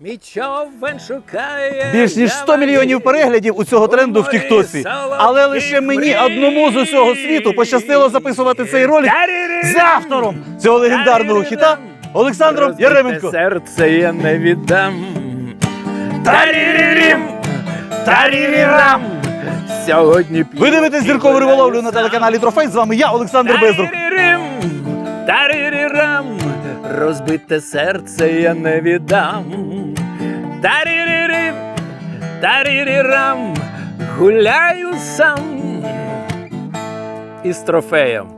Мій човен шукає. Більш ніж 100 мільйонів переглядів у цього тренду в Тіктоці. Але лише мені одному з усього світу пощастило записувати цей ролик з автором цього легендарного хіта Олександром Яременко. серце я не віддам. Тарірірім, тарірірам. Сьогодні п'ю Ви дивитесь зіркову риболовлю на телеканалі Трофей. З вами я, Олександр Безрук. Тарірірім, тарірірам. Розбите серце я не віддам. Тарірірім, тарірірам. Гуляю сам із трофеєм.